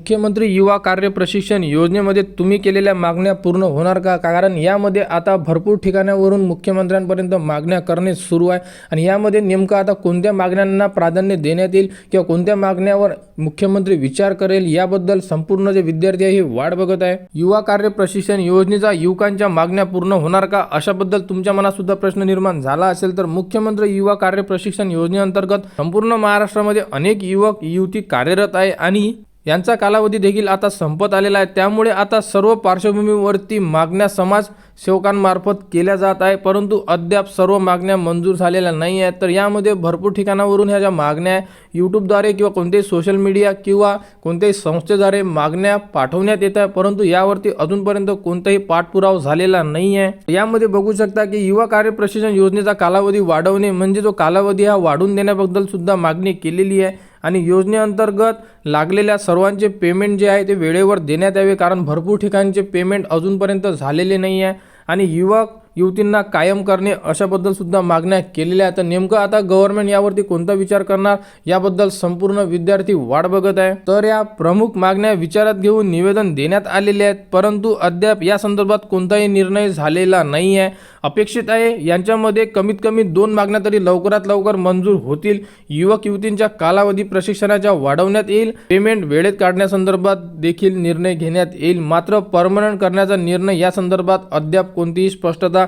मुख्यमंत्री युवा कार्य प्रशिक्षण योजनेमध्ये तुम्ही केलेल्या मागण्या पूर्ण होणार का? कारण यामध्ये आता भरपूर ठिकाणावरून मुख्यमंत्र्यांपर्यंत मागण्या करणे सुरू आहे आणि यामध्ये नेमकं आता कोणत्या मागण्यांना प्राधान्य देण्यात येईल किंवा कोणत्या मागण्यावर मुख्यमंत्री विचार करेल याबद्दल संपूर्ण जे विद्यार्थी आहे हे वाट बघत आहे. युवा कार्य प्रशिक्षण योजनेचा युवकांच्या मागण्या पूर्ण होणार का? अशाबद्दल तुमच्या मनात सुद्धा प्रश्न निर्माण झाला असेल तर मुख्यमंत्री युवा कार्य प्रशिक्षण योजनेअंतर्गत संपूर्ण महाराष्ट्रामध्ये अनेक युवक युवती कार्यरत आहे आणि यांचा कालावधी देखील आता संपत आलेला आहे. त्यामुळे आता सर्व पार्श्वभूमीवरती मागण्या समाज सेवकांमार्फत केल्या जात आहे. परंतु अद्याप सर्व मागण्या मंजूर झालेल्या नाही आहेत. तर यामध्ये भरपूर ठिकाणावरून ह्या ज्या मागण्या आहे यूट्यूबद्वारे किंवा कोणत्याही सोशल मीडिया किंवा कोणत्याही संस्थेद्वारे मागण्या पाठवण्यात येत आहे परंतु यावरती अजूनपर्यंत कोणताही पाठपुरावा झालेला नाही आहे. यामध्ये बघू शकता की युवा कार्य प्रशिक्षण योजनेचा कालावधी वाढवणे म्हणजे जो कालावधी हा वाढवून देण्याबद्दल सुद्धा मागणी केलेली आहे. आणि योजनेअंतर्गत लागलेल्या सर्वांचे पेमेंट जे आहे ते वेळेवर देण्यात यावे कारण भरपूर ठिकाणचे पेमेंट अजूनपर्यंत झालेले नाही आहे आणि युवक युवतींना कायम करणे अशाबद्दल सुद्धा मागण्या केलेल्या आहेत. तर नेमकं आता गव्हर्नमेंट यावरती कोणता विचार करणार? याबद्दल संपूर्ण विद्यार्थी वाट बघत आहे. तर या प्रमुख मागण्या विचारात घेऊन निवेदन देण्यात आलेले आहेत. परंतु अद्याप या संदर्भात कोणताही निर्णय झालेला नाही आहे अपेक्षित आहे यांच्यामध्ये कमीत कमी दोन मागण्या तरी लवकरात लवकर मंजूर होतील. युवक युवतींच्या कालावधी प्रशिक्षणाच्या वाढवण्यात येईल. पेमेंट वेळेत काढण्यासंदर्भात देखील निर्णय घेण्यात येईल. मात्र परमनंट करण्याचा निर्णय या संदर्भात अद्याप कोणतीही स्पष्टता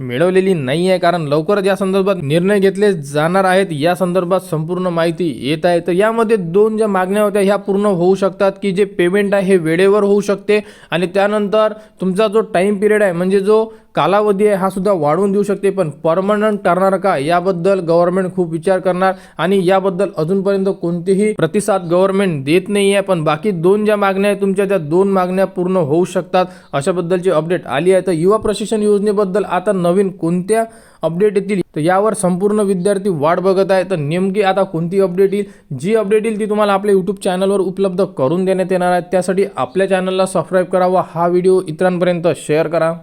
मिळवलेली नाही आहे कारण लवकरच या संदर्भात निर्णय घेतले जाणार आहेत. या संदर्भात संपूर्ण माहिती येत आहे. तर यामध्ये दोन ज्या मागण्या होत्या ह्या पूर्ण होऊ शकतात की जे पेमेंट आहे हे वेळेवर होऊ शकते आणि त्यानंतर तुमचा जो टाईम पिरियड आहे म्हणजे जो कालावधी आहे हा सुद्धा वाढवून देऊ शकते. पण परमनंट करणार का? याबद्दल गव्हर्नमेंट खूप विचार करणार आणि याबद्दल अजूनपर्यंत कोणतेही प्रतिसाद गव्हर्नमेंट देत नाही आहे पण बाकी दोन ज्या मागण्या आहेत तुमच्या त्या दोन मागण्या पूर्ण होऊ शकतात अशाबद्दलची अपडेट आली आहे. तर युवा प्रशिक्षण योजनेबद्दल आता नवीन कोणत्या अपडेट येतील? तर यावर संपूर्ण विद्यार्थी वाट बघत आहे. तर नेमकी आता कोणती अपडेट येईल? जी अपडेट येईल ती तुम्हाला आपल्या यूट्यूब चॅनलवर उपलब्ध करून देण्यात येणार आहे. त्यासाठी आपल्या चॅनलला सबस्क्राईब करा व हा व्हिडिओ इतरांपर्यंत शेअर करा.